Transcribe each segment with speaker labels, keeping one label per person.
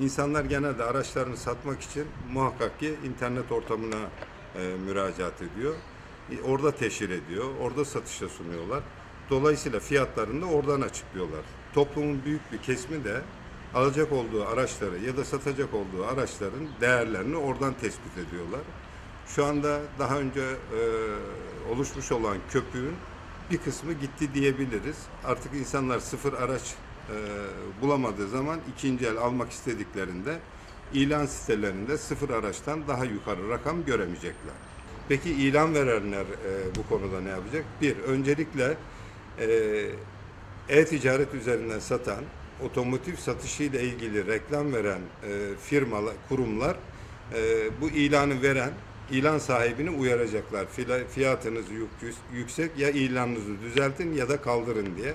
Speaker 1: İnsanlar genelde araçlarını satmak için muhakkak ki internet ortamına e, müracaat ediyor. E, Orada teşhir ediyor, orada satışa sunuyorlar. Dolayısıyla fiyatlarını da oradan açıklıyorlar. Toplumun büyük bir kesimi de alacak olduğu araçları ya da satacak olduğu araçların değerlerini oradan tespit ediyorlar. Şu anda daha önce e, oluşmuş olan köpüğün bir kısmı gitti diyebiliriz. Artık insanlar sıfır araç bulamadığı zaman ikinci el almak istediklerinde ilan sitelerinde sıfır araçtan daha yukarı rakam göremeyecekler. Peki ilan verenler e, bu konuda ne yapacak? Bir, öncelikle e, e-ticaret üzerinden satan, otomotiv satışı ile ilgili reklam veren e, firmalar, kurumlar e, bu ilanı veren ilan sahibini uyaracaklar. Fiyatınız yük- yüksek ya ilanınızı düzeltin ya da kaldırın diye.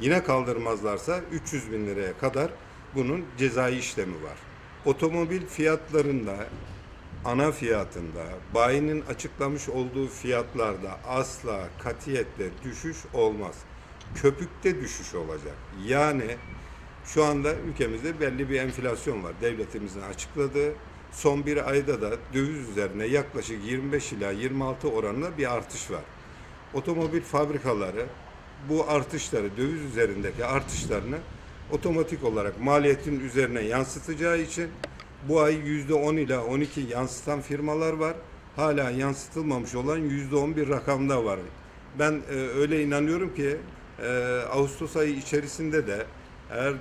Speaker 1: Yine kaldırmazlarsa 300 bin liraya kadar bunun cezai işlemi var. Otomobil fiyatlarında ana fiyatında bayinin açıklamış olduğu fiyatlarda asla katiyetle düşüş olmaz. Köpükte düşüş olacak. Yani şu anda ülkemizde belli bir enflasyon var. Devletimizin açıkladığı son bir ayda da döviz üzerine yaklaşık 25 ila 26 oranında bir artış var. Otomobil fabrikaları bu artışları, döviz üzerindeki artışlarını otomatik olarak maliyetin üzerine yansıtacağı için bu ay %10 ila 12 yansıtan firmalar var. Hala yansıtılmamış olan %10 bir rakamda var. Ben e, öyle inanıyorum ki e, Ağustos ayı içerisinde de eğer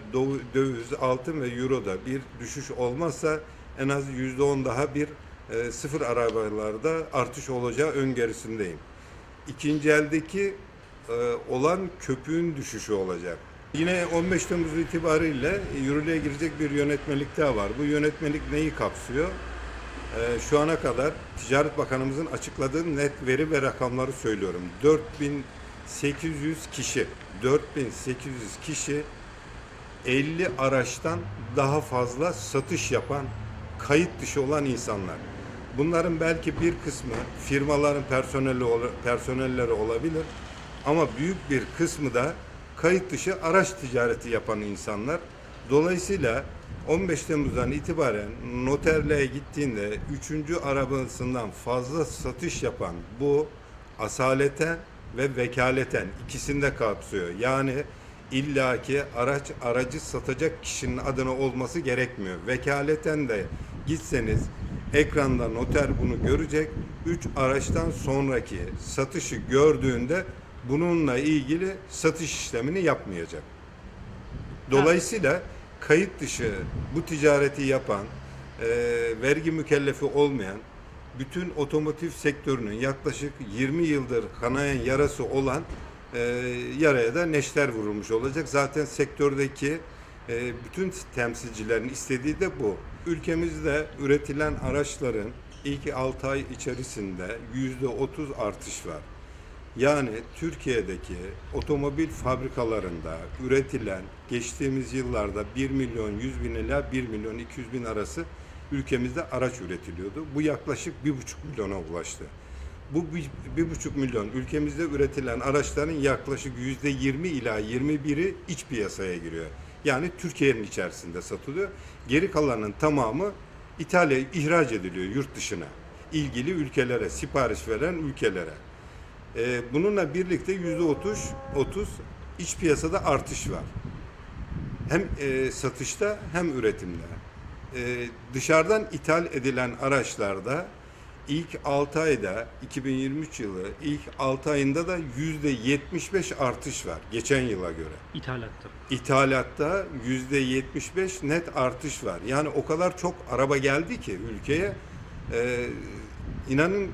Speaker 1: döviz, altın ve euroda bir düşüş olmazsa en az %10 daha bir e, sıfır arabalarda artış olacağı öngörüsündeyim. İkinci eldeki olan köpüğün düşüşü olacak. Yine 15 Temmuz itibariyle yürürlüğe girecek bir yönetmelik daha var. Bu yönetmelik neyi kapsıyor? E, şu ana kadar Ticaret Bakanımızın açıkladığı net veri ve rakamları söylüyorum. 4800 kişi, 4800 kişi 50 araçtan daha fazla satış yapan, kayıt dışı olan insanlar. Bunların belki bir kısmı firmaların personelleri olabilir ama büyük bir kısmı da kayıt dışı araç ticareti yapan insanlar. Dolayısıyla 15 Temmuz'dan itibaren noterliğe gittiğinde 3. arabasından fazla satış yapan bu asaleten ve vekaleten ikisini de kapsıyor. Yani illaki araç aracı satacak kişinin adına olması gerekmiyor. Vekaleten de gitseniz ekranda noter bunu görecek. 3 araçtan sonraki satışı gördüğünde bununla ilgili satış işlemini yapmayacak. Dolayısıyla kayıt dışı bu ticareti yapan, e, vergi mükellefi olmayan, bütün otomotiv sektörünün yaklaşık 20 yıldır kanayan yarası olan e, yaraya da neşter vurulmuş olacak. Zaten sektördeki e, bütün temsilcilerin istediği de bu. Ülkemizde üretilen araçların ilk 6 ay içerisinde %30 artış var. Yani Türkiye'deki otomobil fabrikalarında üretilen geçtiğimiz yıllarda 1 milyon 100 bin ila 1 milyon 200 bin arası ülkemizde araç üretiliyordu. Bu yaklaşık 1,5 milyona ulaştı. Bu bir- 1,5 milyon ülkemizde üretilen araçların yaklaşık %20 ila 21'i iç piyasaya giriyor. Yani Türkiye'nin içerisinde satılıyor. Geri kalanın tamamı İtalya ihraç ediliyor yurt dışına. İlgili ülkelere, sipariş veren ülkelere. Ee, bununla birlikte yüzde otuz, otuz iç piyasada artış var. Hem e, satışta hem üretimde. Ee, dışarıdan ithal edilen araçlarda ilk 6 ayda 2023 yılı ilk 6 ayında da yüzde 75 artış var geçen yıla göre.
Speaker 2: İthalatta.
Speaker 1: İthalatta yüzde 75 net artış var. Yani o kadar çok araba geldi ki ülkeye. Ee, inanın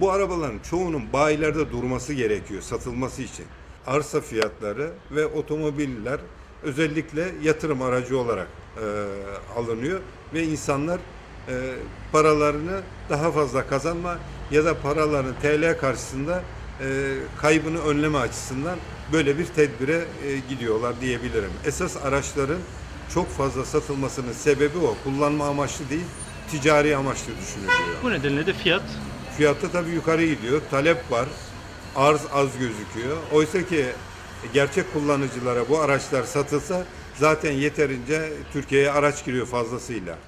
Speaker 1: bu arabaların çoğunun bayilerde durması gerekiyor satılması için. Arsa fiyatları ve otomobiller özellikle yatırım aracı olarak e, alınıyor ve insanlar e, paralarını daha fazla kazanma ya da paraların TL karşısında e, kaybını önleme açısından böyle bir tedbire e, gidiyorlar diyebilirim. Esas araçların çok fazla satılmasının sebebi o. Kullanma amaçlı değil, ticari amaçlı düşünülüyor.
Speaker 2: Bu nedenle de fiyat
Speaker 1: Fiyatta tabii yukarı gidiyor. Talep var. Arz az gözüküyor. Oysa ki gerçek kullanıcılara bu araçlar satılsa Zaten yeterince Türkiye'ye araç giriyor fazlasıyla.